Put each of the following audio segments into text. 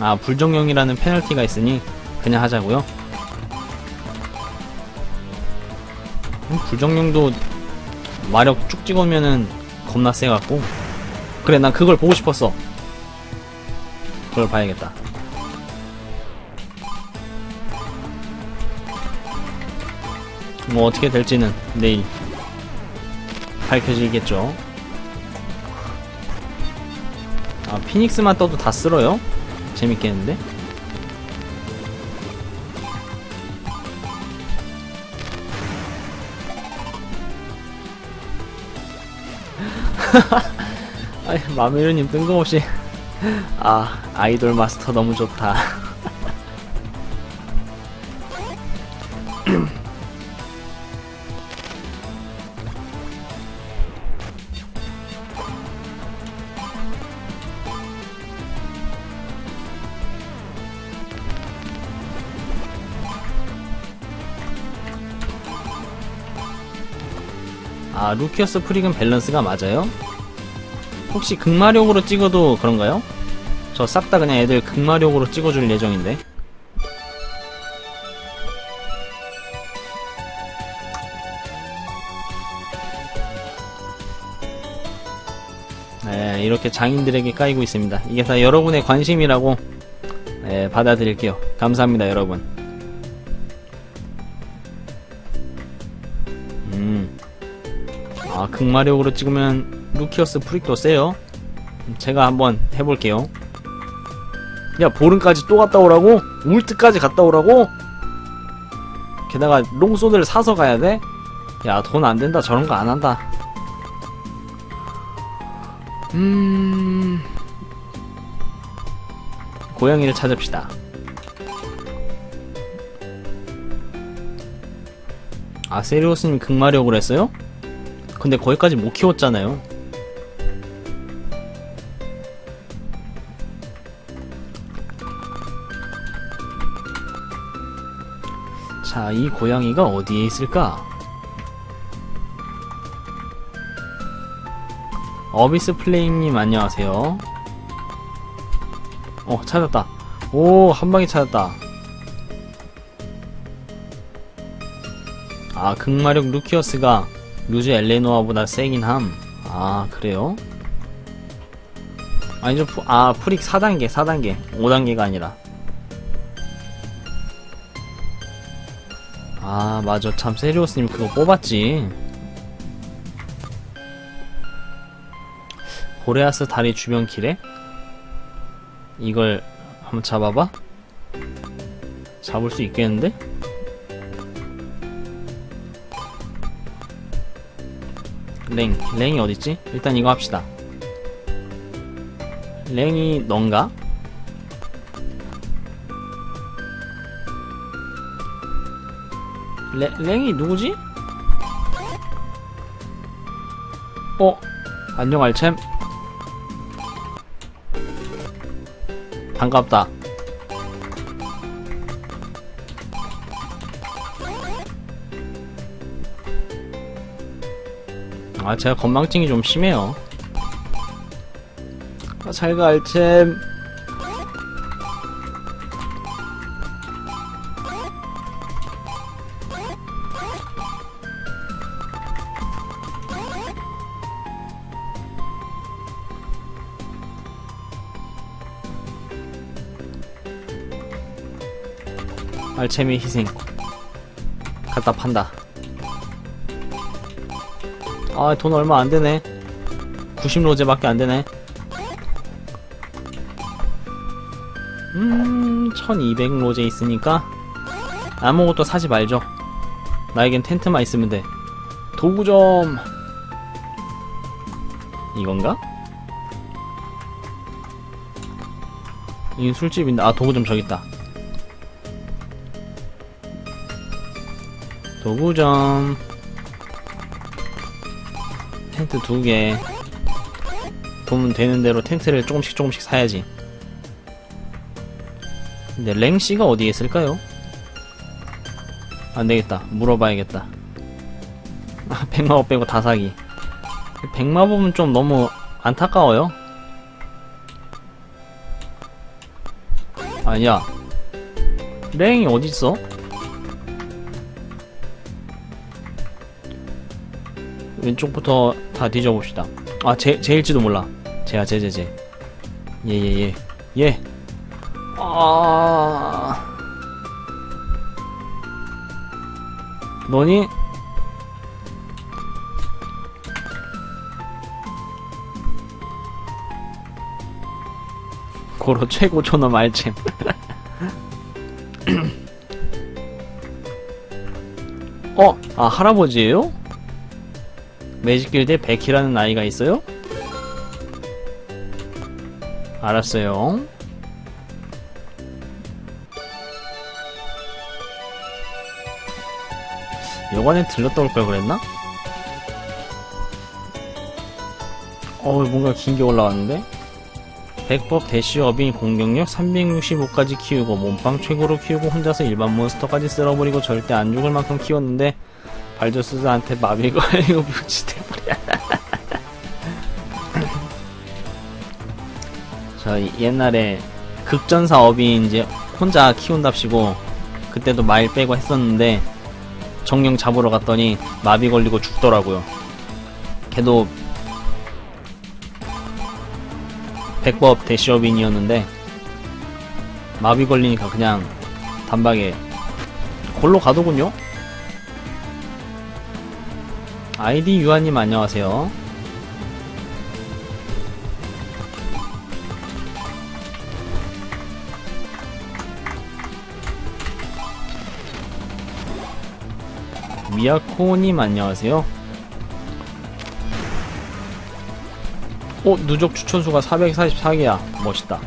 아 불정령이라는 페널티가 있으니 그냥 하자고요? 음, 불정령도 마력 쭉 찍으면은 겁나 세갖고. 그래 난 그걸 보고 싶었어. 그걸 봐야겠다. 뭐 어떻게 될지는 내일 밝혀지겠죠? 아 피닉스만 떠도 다 쓸어요? 재밌겠는데? 아이 마미르님 뜬금없이 아 아이돌 마스터 너무 좋다 아 루키어스 프릭은 밸런스가 맞아요? 혹시 극마력으로 찍어도 그런가요? 저 싹 다 그냥 애들 극마력으로 찍어줄 예정인데 네 이렇게 장인들에게 까이고 있습니다 이게 다 여러분의 관심이라고 네, 받아들일게요 감사합니다 여러분 아 극마력으로 찍으면 루키어스 프릭도 세요 제가 한번 해볼게요 야 보름까지 또 갔다 오라고? 울트까지 갔다 오라고? 게다가 롱소드를 사서 가야 돼? 야 돈 안된다 저런 거 안한다 음... 고양이를 찾읍시다 아 세리오스님 극마력으로 했어요? 근데 거기까지 못 키웠잖아요. 자, 이 고양이가 어디에 있을까? 어비스 플레임님 안녕하세요. 어, 찾았다. 오, 한 방에 찾았다. 아, 극마력 루키어스가 루즈 엘레노아보다 세긴 함. 아, 그래요? 아니죠, 푸, 아, 프릭 4단계, 4단계. 5단계가 아니라. 아, 맞아. 참, 세리오스님 그거 뽑았지. 보레아스 다리 주변 길에? 이걸 한번 잡아봐? 잡을 수 있겠는데? 랭, 랭이 어딨지? 일단 이거 합시다. 랭이 넌가? 레, 랭이 누구지? 어? 안녕 알챔? 반갑다. 아, 제가 건망증이 좀 심해요. 아, 잘가, 알챔. 알챔의 희생. 갖다 판다. 아, 돈 얼마 안 되네. 90로제밖에 안 되네. 음, 1200로제 있으니까 아무것도 사지 말죠. 나에겐 텐트만 있으면 돼. 도구 좀. 이건가? 이 술집인데, 아, 도구 좀 저기 있다. 도구점. 텐트 두 개. 돈 되는 대로 텐트를 조금씩 조금씩 사야지. 근데 랭씨가 어디에 있을까요? 안 되겠다. 물어봐야겠다. 아, 백마법 빼고 다 사기. 백마법은 좀 너무 안타까워요. 아니야. 랭이 어딨어? 왼쪽부터 다 뒤져봅시다. 아, 제, 제일지도 몰라. 제야, 제, 제, 제. 예, 예, 예. 예. 아. 너니? 고로 최고 존엄 알챔. 어? 아, 할아버지예요? 매직길드에 베키라는 아이가 있어요? 알았어요. 요번엔 들렀다 올 걸 그랬나? 어 뭔가 긴 게 올라왔는데? 백법 대시 어빈 공격력 365까지 키우고 몸빵 최고로 키우고 혼자서 일반 몬스터까지 쓸어버리고 절대 안 죽을 만큼 키웠는데 발저스한테 마비 걸리고 뮤지돼버려 저 옛날에 극전사 어빈 이제 혼자 키운답시고 그때도 마일 빼고 했었는데 정령 잡으러 갔더니 마비 걸리고 죽더라고요. 걔도 백법 대시어빈이었는데 마비 걸리니까 그냥 단박에 골로 가더군요. 아이디 유아님 안녕하세요. 미야코님 안녕하세요. 어, 누적 추천수가 444개야. 멋있다.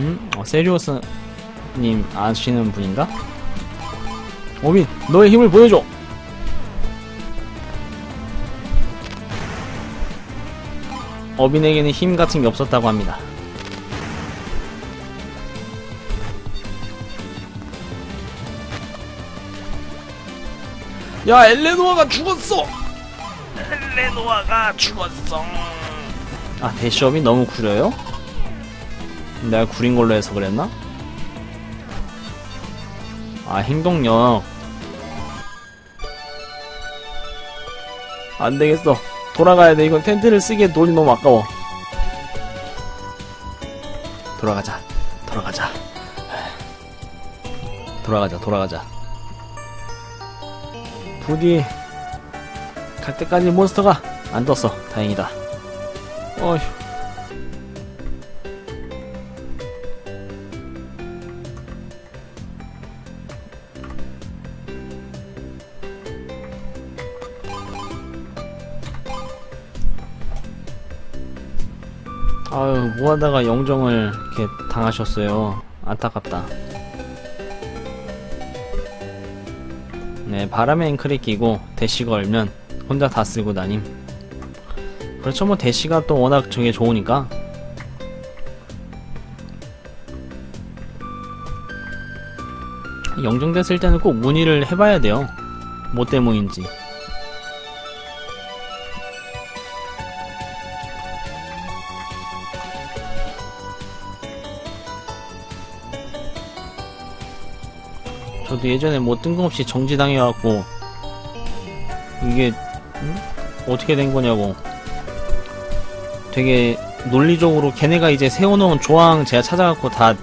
음? 어, 세리오스님 아시는 분인가? 오빈, 너의 힘을 보여줘! 어빈에게는 힘 같은 게 없었다고 합니다. 야 엘레노아가 죽었어 엘레노아가 죽었어 아 대시업이 너무 구려요? 내가 구린 걸로 해서 그랬나? 아 행동력. 안되겠어. 돌아가야 돼. 이건 텐트를 쓰기에 돈이 너무 아까워. 돌아가자. 돌아가자. 돌아가자 돌아가자. 부디 갈 때까지 몬스터가 안 떴어. 다행이다. 어휴. 뭐하다가 영정을 이렇게 당하셨어요. 안타깝다. 네, 바람의 앵클이 끼고 대시가 얼면 혼자 다 쓸고 다님. 그렇죠, 뭐 대시가 또 워낙 저게 좋으니까. 영정 됐을 때는 꼭 문의를 해봐야 돼요. 뭐 때문인지. 저도 예전에 뭐 뜬금없이 정지당해갖고 이게 음? 어떻게 된 거냐고 되게 논리적으로 걔네가 이제 세워놓은 조항 제가 찾아갖고 다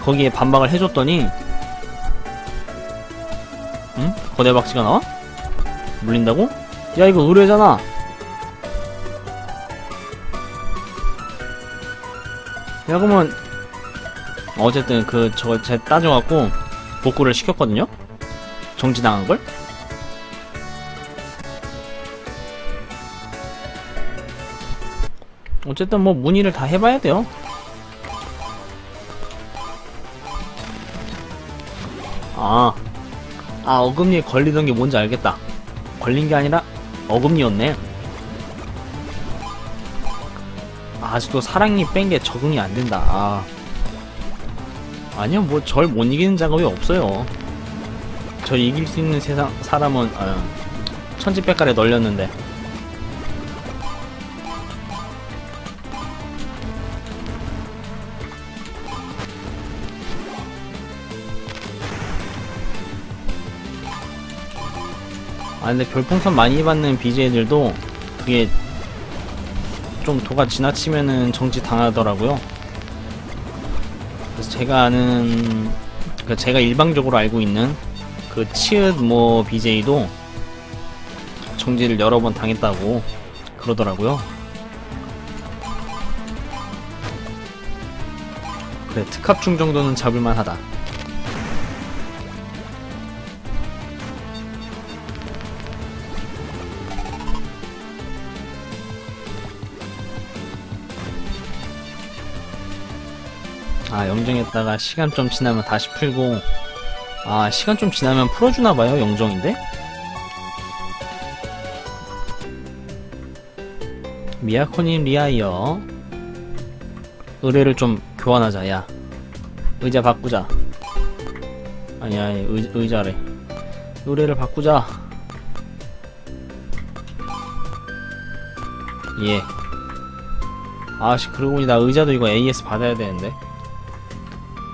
거기에 반박을 해줬더니 응? 거대박쥐가 나와? 물린다고? 야 이거 의뢰잖아 야 그러면 어쨌든 그 저거 제가 따져갖고 복구를 시켰거든요? 정지당한 걸? 어쨌든 뭐 문의를 다 해봐야 돼요. 아, 아 어금니에 걸리던 게 뭔지 알겠다. 걸린 게 아니라 어금니였네. 아, 아직도 사랑니 뺀 게 적응이 안 된다. 아. 아니요 뭐 절 못 이기는 작업이 없어요. 저 이길 수 있는 세상 사람은 아, 천지백갈에 널렸는데. 아 근데 별풍선 많이 받는 BJ들도 그게 좀 도가 지나치면은 정지 당하더라고요. 그래서 제가 아는 그 제가 일방적으로 알고 있는 그 치읓 뭐 BJ도 정지를 여러 번 당했다고 그러더라고요. 그래 특합충 정도는 잡을만 하다. 아 영정했다가 시간 좀 지나면 다시 풀고. 아 시간 좀 지나면 풀어주나봐요 영정인데? 미야코님 리아이어. 의뢰를 좀 교환하자 야. 의자 바꾸자. 아니 아니 의, 의자래. 의뢰를 바꾸자. 예. 아씨 그러고 보니 나 의자도 이거 AS 받아야 되는데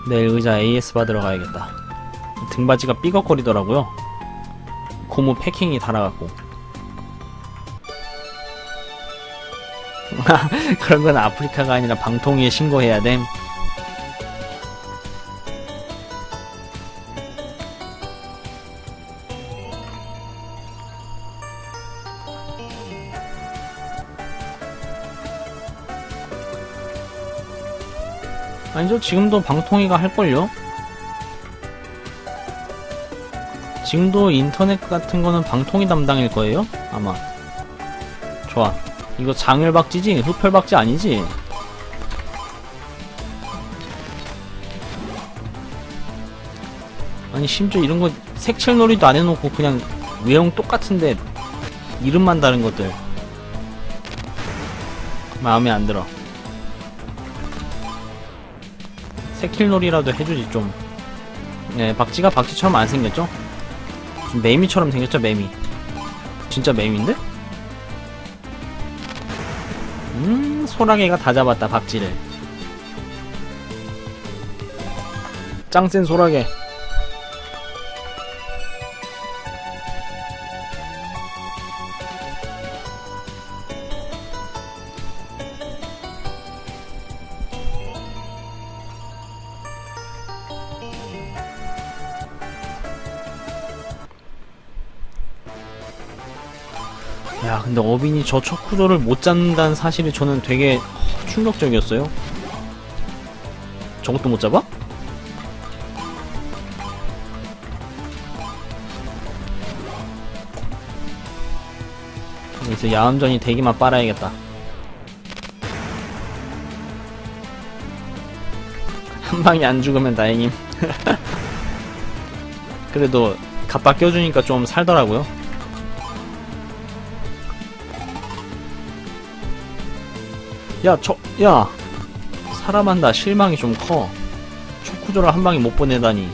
내일 의자 AS 받으러 가야겠다. 등받이가 삐걱거리더라고요. 고무 패킹이 달아갖고. 그런 건 아프리카가 아니라 방통위에 신고해야 됨. 아니죠, 지금도 방통위가 할걸요? 지금도 인터넷 같은 거는 방통위 담당일 거예요? 아마. 좋아. 이거 장열박지지? 흡혈박지 아니지? 아니, 심지어 이런 거 색칠놀이도 안 해놓고 그냥 외형 똑같은데 이름만 다른 것들. 마음에 안 들어. 새킬놀이라도 해주지 좀. 네, 박쥐가 박쥐처럼 안 생겼죠? 좀 매미처럼 생겼죠, 매미. 진짜 매미인데? 음, 소라게가 다 잡았다, 박쥐를. 짱센 소라게. 근데 어빈이 저 초쿠도를 못 잡는다는 사실이 저는 되게 충격적이었어요. 저것도 못 잡아? 여기서 야음전이 대기만 빨아야겠다. 한 방에 안 죽으면 다행임. 그래도 갑바 껴주니까 좀 살더라고요. 야, 저, 야! 사람한다. 실망이 좀 커. 초쿠조를 한 방에 못 보내다니.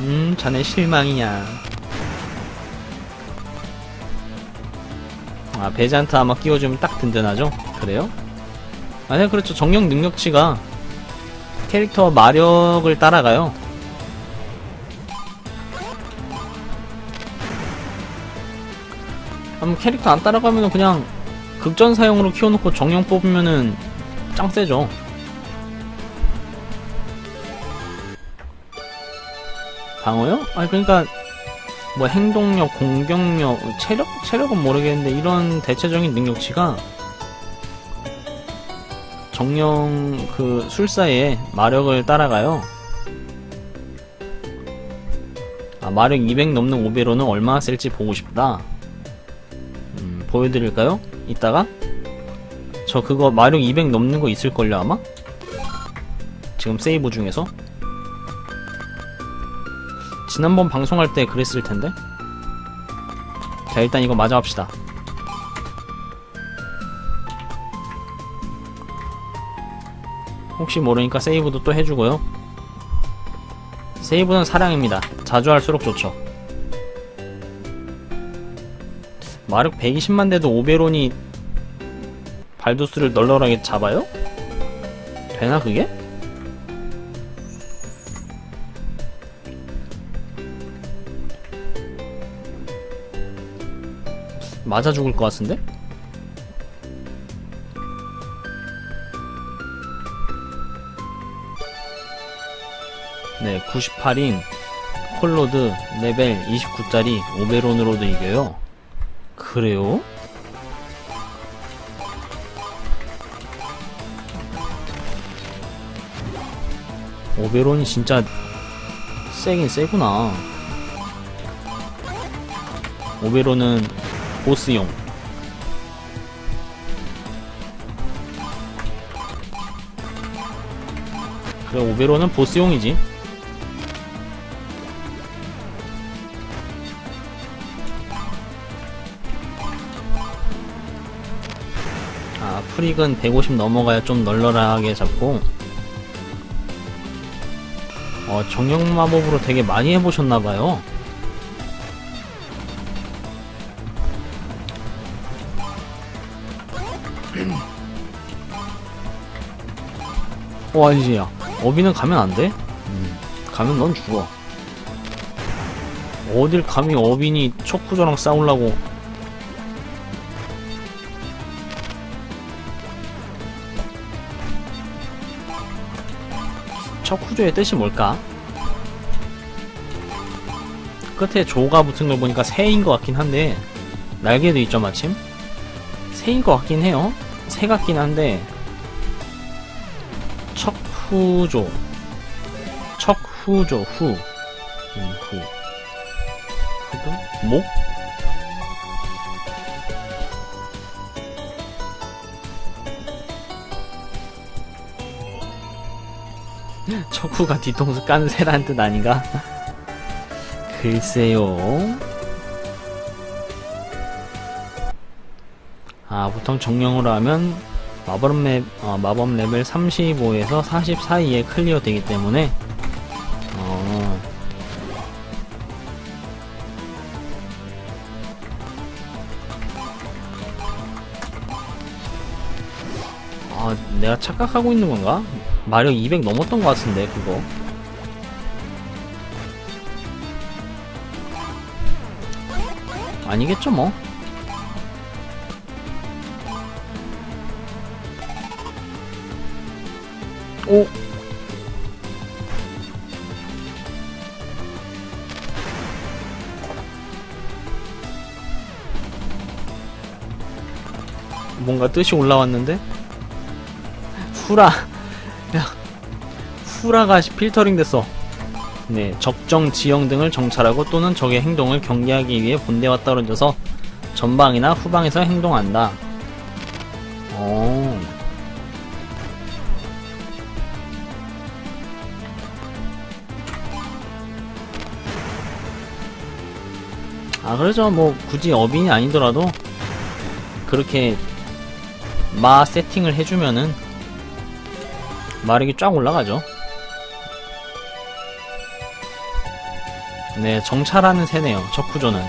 음, 자네 실망이야. 아, 베잔트 아마 끼워주면 딱 든든하죠? 그래요? 아니, 그렇죠. 정령 능력치가 캐릭터 마력을 따라가요. 그럼 캐릭터 안 따라가면 그냥 극전 사용으로 키워놓고 정령 뽑으면은 짱 세죠. 방어요? 아니 그러니까 뭐 행동력, 공격력, 체력 체력은 모르겠는데 이런 대체적인 능력치가 정령 그 술사의 마력을 따라가요. 아 마력 200 넘는 오베로는 얼마나 셀지 보고 싶다. 음, 보여드릴까요? 이따가 저 그거 마력 200 넘는 거 있을걸요 아마? 지금 세이브 중에서? 지난번 방송할 때 그랬을 텐데. 자 일단 이거 마저 합시다. 혹시 모르니까 세이브도 또 해주고요. 세이브는 사랑입니다. 자주 할수록 좋죠 마력 120만 대도 오베론이 발도스를 널널하게 잡아요? 되나 그게? 맞아 죽을 것 같은데? 네, 98인 콜로드 레벨 29짜리 오베론으로도 이겨요. 그래요? 오베론이 진짜 세긴 세구나. 오베론은 보스용. 그래, 오베론은 보스용이지. 프릭은 150 넘어가야 좀 널널하게 잡고, 어, 정령 마법으로 되게 많이 해보셨나봐요. 어, 아니지, 야. 어비는 가면 안 돼? 음, 가면 넌 죽어. 어딜 감히 어빈이 척구조랑 싸우려고. 척구조의 뜻이 뭘까? 끝에 조가 붙은 걸 보니까 새인 것 같긴 한데, 날개도 있죠, 마침? 새인 것 같긴 해요. 새 같긴 한데, 척후조. 척후조, 후. 음, 후. 후도? 목? 척후가 뒤통수 까는 새라는 뜻 아닌가? 글쎄요. 아, 보통 정령으로 하면 마법 랩, 어, 마법 레벨 35에서 40 사이에 클리어 되기 때문에, 어, 아, 내가 착각하고 있는 건가? 마력 200 넘었던 것 같은데, 그거. 아니겠죠, 뭐. 오! 뭔가 뜻이 올라왔는데? 후라. 야. 후라가 필터링 됐어. 네, 적정 지형 등을 정찰하고 또는 적의 행동을 경계하기 위해 본대와 떨어져서 전방이나 후방에서 행동한다. 어. 아, 그러죠. 뭐, 굳이 어빈이 아니더라도, 그렇게, 마 세팅을 해주면은, 마력이 쫙 올라가죠. 네, 정찰하는 새네요. 적구조는.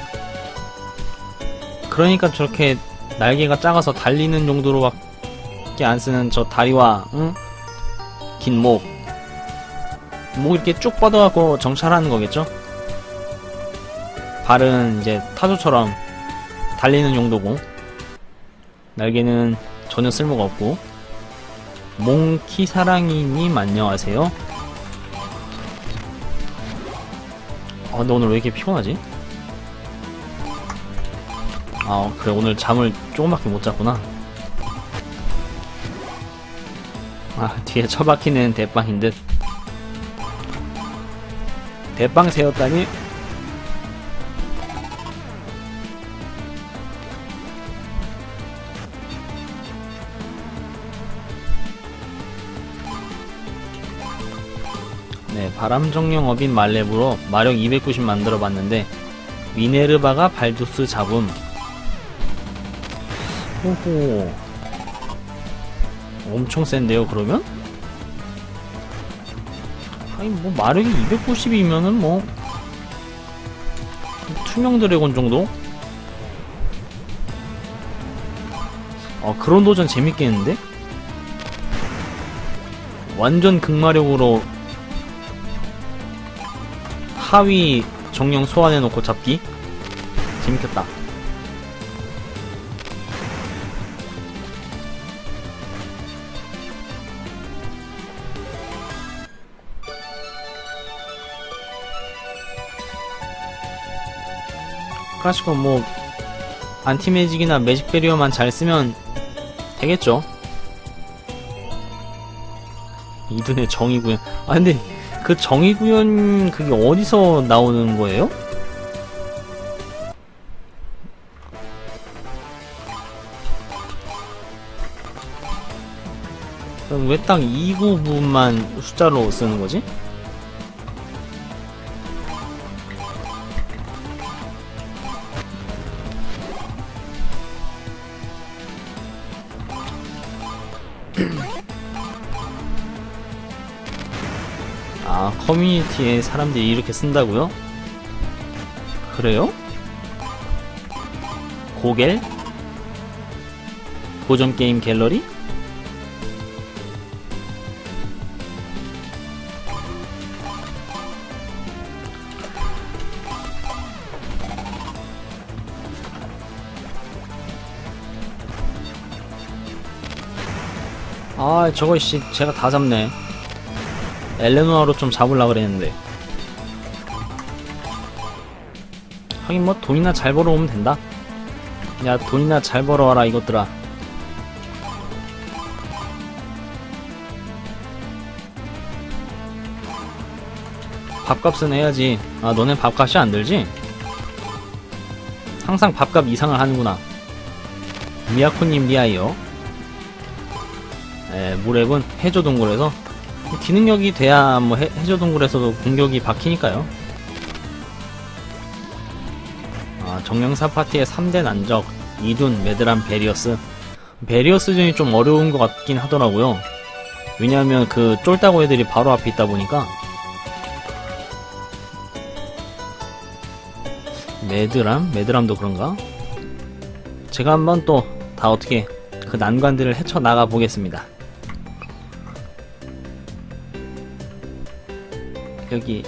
그러니까 저렇게 날개가 작아서 달리는 정도로밖에 안 쓰는 저 다리와 응? 긴 목. 목 이렇게 쭉 뻗어갖고 정찰하는 거겠죠? 발은 이제 타조처럼 달리는 용도고 날개는 전혀 쓸모가 없고 몽키 사랑이님 안녕하세요. 근데 오늘 왜 이렇게 피곤하지? 아 그래 오늘 잠을 조금밖에 못 잤구나. 아 뒤에 처박히는 대빵인 듯. 대빵 세웠다니 바람정령 어빈 말렙으로 마력 290 만들어봤는데 미네르바가 발두스 잡음 호호 엄청 센데요 그러면? 아니 뭐 마력이 290이면은 뭐 투명 드래곤 정도? 어 그런 도전 재밌겠는데? 완전 극마력으로 하위 정령 소환해놓고 잡기? 재밌겠다. 클라시코 뭐 안티매직이나 매직베리어만 잘 쓰면 되겠죠? 이든의 정이구요. 아 근데 그 정의구현 그게 어디서 나오는 거예요? 왜딱이 부분만 숫자로 쓰는 거지? 커뮤니티에 사람들이 이렇게 쓴다고요? 그래요? 고갤? 고전 게임 갤러리? 아, 저거 씨 제가 다 잡네. 엘레노아로 좀 잡으려 그랬는데. 하긴 뭐 돈이나 잘 벌어오면 된다. 야 돈이나 잘 벌어와라 이것들아. 밥값은 해야지. 아 너네 밥값이 안 들지? 항상 밥값 이상을 하는구나. 미야코님 리아이요. 에, 무랩은 해저 동굴에서 기능력이 돼야 뭐 해, 해저 동굴에서도 공격이 박히니까요. 아, 정령사 파티의 3대 난적, 이둔, 메드람, 베리어스. 베리어스전이 좀 어려운 것 같긴 하더라고요. 왜냐하면 그 쫄따구 애들이 바로 앞에 있다 보니까. 메드람? 메드람도 그런가? 제가 한번 또 다 어떻게 그 난관들을 헤쳐나가 보겠습니다. 여기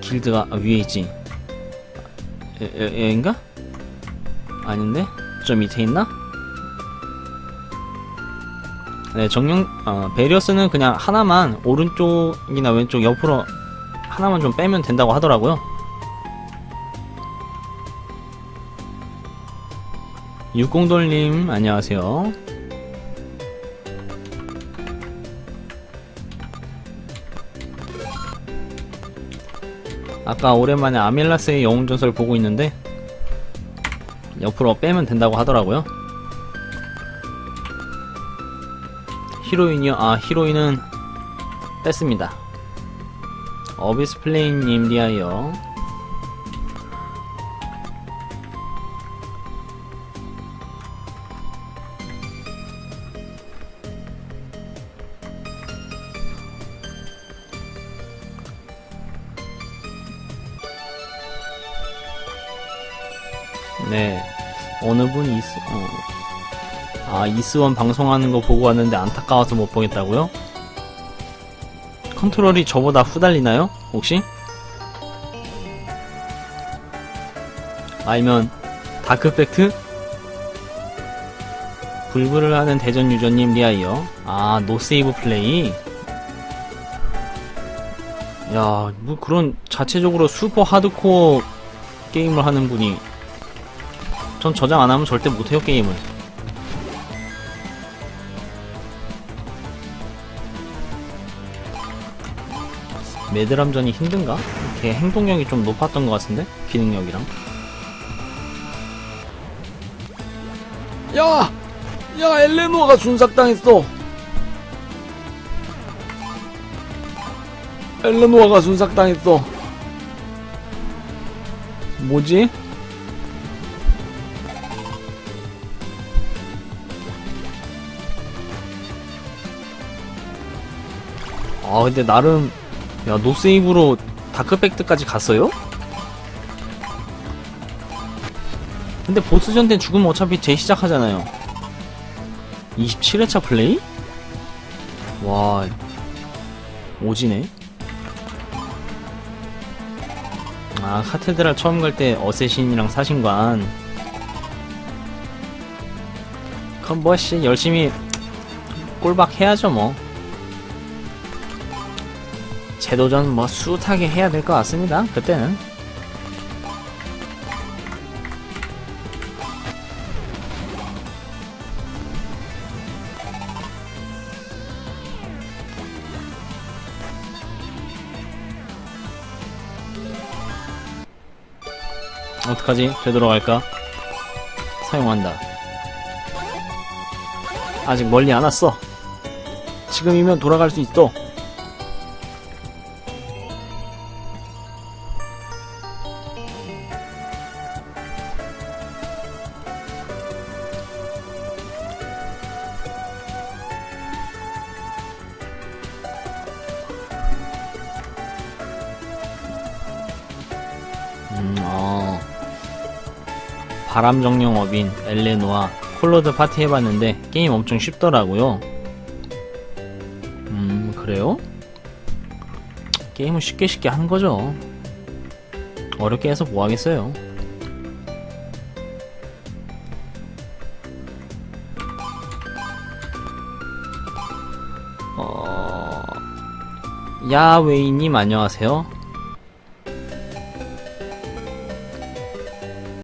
길드가 아, 위에 있지. 여, 여, 여긴가? 아닌데? 좀 밑에 있나? 네, 정령, 어, 베리어스는 그냥 하나만 오른쪽이나 왼쪽 옆으로 하나만 좀 빼면 된다고 하더라고요. 육공돌님, 안녕하세요. 아까 오랜만에 아밀라스의 영웅전설 보고 있는데 옆으로 빼면 된다고 하더라고요. 히로인이요? 아 히로인은 뺐습니다. 어비스 플레인님 리 네 어느 분 이스 어. 아 이스원 방송하는 거 보고 왔는데 안타까워서 못 보겠다고요? 컨트롤이 저보다 후달리나요? 혹시? 아니면 다크팩트? 불불을 하는 대전 유저님 리아이요. 아 노세이브 플레이. 야, 뭐 그런 자체적으로 슈퍼 하드코어 게임을 하는 분이 전 저장 안 하면 절대 못해요 게임을. 매드람전이 힘든가? 걔 행동력이 좀 높았던 것 같은데? 기능력이랑. 야! 야, 엘레노아가 순삭당했어! 엘레노아가 순삭당했어. 뭐지? 아, 근데 나름, 야, 노세이브로 다크팩트까지 갔어요? 근데 보스전 땐 죽으면 어차피 재시작하잖아요. 27회차 플레이? 와, 오지네. 아, 카테드랄 처음 갈 때 어쌔신이랑 사신관. 그럼 뭐, 씨, 열심히 꼴박 해야죠, 뭐. 재도전 뭐 숱하게 해야 될 것 같습니다. 그때는. 어떡하지? 되돌아갈까? 사용한다. 아직 멀리 안 왔어. 지금이면 돌아갈 수 있어. 바람 정령 업인 엘레노아 콜로드 파티 해봤는데 게임 엄청 쉽더라고요. 음, 그래요? 게임은 쉽게 쉽게 하는 거죠. 어렵게 해서 뭐 하겠어요. 어, 야웨이님 안녕하세요.